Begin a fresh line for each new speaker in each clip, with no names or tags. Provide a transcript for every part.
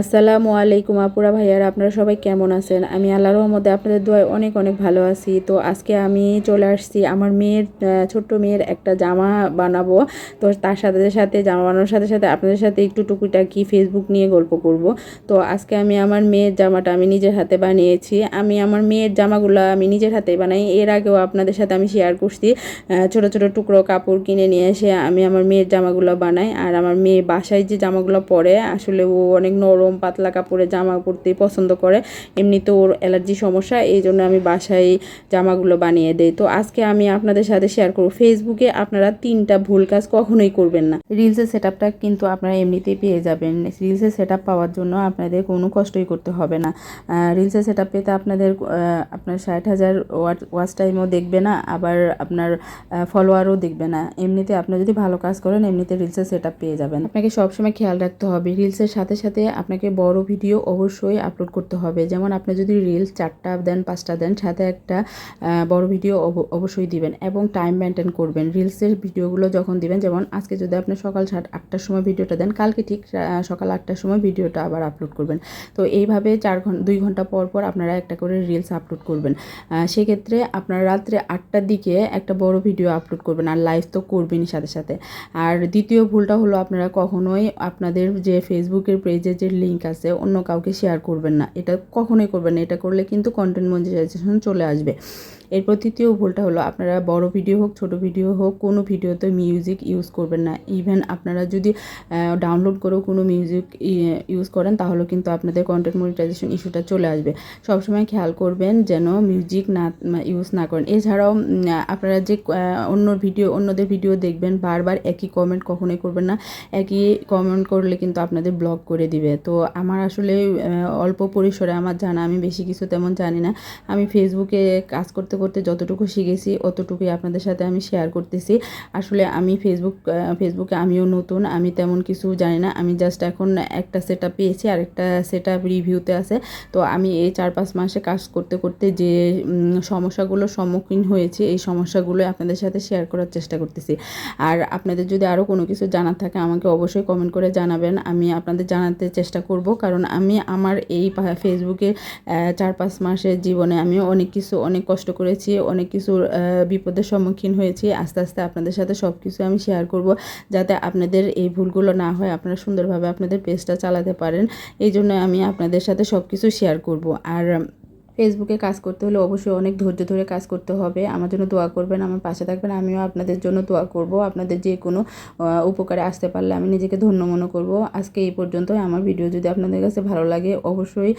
আসসালামু আলাইকুম আপুরা ভাইয়ারা, আপনারা সবাই কেমন আছেন? আমি আল্লাহর রহমতে আপনাদের দোয়ায় অনেক অনেক ভালো আছি। তো আজকে আমি চলে আসছি আমার মেয়ের ছোট্ট মেয়ের একটা জামা বানাবো। তো তার সাথে সাথে, জামা বানানোর সাথে সাথে আপনাদের সাথে একটু টুকুটাকি ফেসবুক নিয়ে গল্প করব। তো আজকে আমি আমার মেয়ের জামাটা আমি নিজের হাতে বানিয়েছি। আমি আমার মেয়ের জামাগুলো আমি নিজের হাতে বানাই। এর আগেও আপনাদের সাথে আমি শেয়ার করছি। ছোট ছোট টুকরো কাপড় কিনে নিয়ে এসে আমি আমার মেয়ের জামাগুলো বানাই। আর আমার মেয়ে বাসায় যে জামাগুলো পরে, আসলে ও অনেক নরম পাতলা কাপড়ে জামা পরতে পছন্দ করে। এমনিতে ওর অ্যালার্জি সমস্যা, এই জন্য আমি বাসায় জামাগুলো বানিয়ে দেই। তো আজকে আমি আপনাদের সাথে শেয়ার করব। ফেসবুকে আপনারা তিনটা ভুল কাজ কখনোই করবেন না। রিলসের সেট কিন্তু আপনারা এমনিতেই পেয়ে যাবেন। রিলসের সেট পাওয়ার জন্য আপনাদের কোনো কষ্টই করতে হবে না। রিলসের সেট পেতে আপনাদের আপনার ষাট হাজার ওয়াচ টাইমও দেখবে না, আবার আপনার ফলোয়ারও দেখবে না। এমনিতে আপনি যদি ভালো কাজ করেন, এমনিতে রিলসের সেট পেয়ে যাবেন। আপনাকে সবসময় খেয়াল রাখতে হবে। রিলসের সাথে সাথে আপনাকে বড় ভিডিও অবশ্যই আপলোড করতে হবে। যেমন আপনি যদি রিলস চারটা দেন, পাঁচটা দেন, সাথে একটা বড় ভিডিও অব- অবশ্যই দিবেন এবং টাইম মেনটেন করবেন। রিলসের ভিডিওগুলো যখন দিবেন, যেমন আজকে যদি আপনি সকাল সাত, আটটার সময় ভিডিওটা দেন, কালকে ঠিক সকাল আটটার সময় ভিডিওটা আবার আপলোড করবেন। তো এইভাবে চার ঘণ্টা দুই ঘণ্টা পর পর আপনারা একটা করে রিলস আপলোড করবেন। সেক্ষেত্রে আপনারা রাত্রে আটটার দিকে একটা বড় ভিডিও আপলোড করবেন, আর লাইভ তো করবেনই সাথে সাথে। আর দ্বিতীয় ভুলটা হলো আপনারা কখনোই আপনাদের যে ফেসবুকের পেজে যে লিঙ্ক আছে, অন্য কাউকে শেয়ার করবেন না। এটা কখনোই করবেন না, এটা করলে কিন্তু কন্টেন্ট মনিটাইজেশন চলে আসবে। এরপর তৃতীয় ভুলটা হলো, আপনারা বড় ভিডিও হোক, ছোট ভিডিও হোক, কোনো ভিডিওতে মিউজিক ইউজ করবেন না। ইভেন আপনারা যদি ডাউনলোড করেও কোনো মিউজিক ইউজ করেন তাহলে কিন্তু আপনাদের কন্টেন্ট মনিটাইজেশন ইস্যুটা চলে আসবে। সবসময় খেয়াল করবেন যেন মিউজিক না ইউজ না করেন। এছাড়াও আপনারা যে অন্য ভিডিও অন্যদের ভিডিও দেখবেন, বারবার একই কমেন্ট কখনোই করবেন না। একই কমেন্ট করলে কিন্তু আপনাদের ব্লক করে দিবে। তো আমার আসলে অল্প পরিসরে আমার জানা, আমি বেশি কিছু তেমন জানি না। আমি ফেসবুকে কাজ করতে করতে যতটুকু শিখেছি, অতটুকুই আপনাদের সাথে আমি শেয়ার করতেছি। আসলে আমি ফেসবুক ফেসবুকে আমিও নতুন, আমি তেমন কিছু জানি না। আমি জাস্ট এখন একটা সেট আপ পেয়েছি, আর একটা সেট আপ রিভিউতে আছে। তো আমি এই চার, পাঁচ মাসে কাজ করতে করতে যে সমস্যাগুলোর সম্মুখীন হয়েছি, এই সমস্যাগুলো আপনাদের সাথে শেয়ার করার চেষ্টা করতেছি। আর আপনাদের যদি আরও কোনো কিছু জানার থাকে, আমাকে অবশ্যই কমেন্ট করে জানাবেন। আমি আপনাদের জানাতে চেষ্টা করব। কারণ আমি আমার এই ফেসবুকে চার পাঁচ মাসের জীবনে আমি অনেক কিছু, অনেক কষ্ট করেছি, অনেক কিছুর বিপদের সম্মুখীন হয়েছি। আস্তে আস্তে আপনাদের সাথে সব কিছু আমি শেয়ার করব যাতে আপনাদের এই ভুলগুলো না হয়, আপনারা সুন্দরভাবে আপনাদের পেজটা চালাতে পারেন। এই জন্য আমি আপনাদের সাথে সব কিছু শেয়ার করব। আর ফেসবুকে কাজ করতে হলে অবশ্যই অনেক ধৈর্য ধরে কাজ করতে হবে। আমার জন্য দোয়া করবেন, আমার পাশে থাকবেন, আমিও আপনাদের জন্য দোয়া করব। আপনাদের যে কোনো উপকারে আসতে পারলে আমি নিজেকে ধন্য মনে করব। আজকে এই পর্যন্ত আমার ভিডিও যদি আপনাদের কাছে ভালো লাগে, অবশ্যই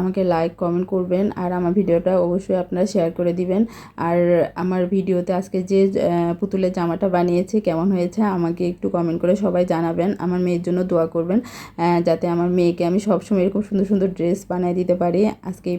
আমাকে লাইক, কমেন্ট করবেন আর আমার ভিডিওটা অবশ্যই আপনারা শেয়ার করে দিবেন। আর আমার ভিডিওতে আজকে যে পুতুলের জামাটা বানিয়েছে, কেমন হয়েছে আমাকে একটু কমেন্ট করে সবাই জানাবেন। আমার মেয়ের জন্য দোয়া করবেন যাতে আমার মেয়েকে আমি সবসময় এরকম সুন্দর সুন্দর ড্রেস বানিয়ে দিতে পারি। আজকে এই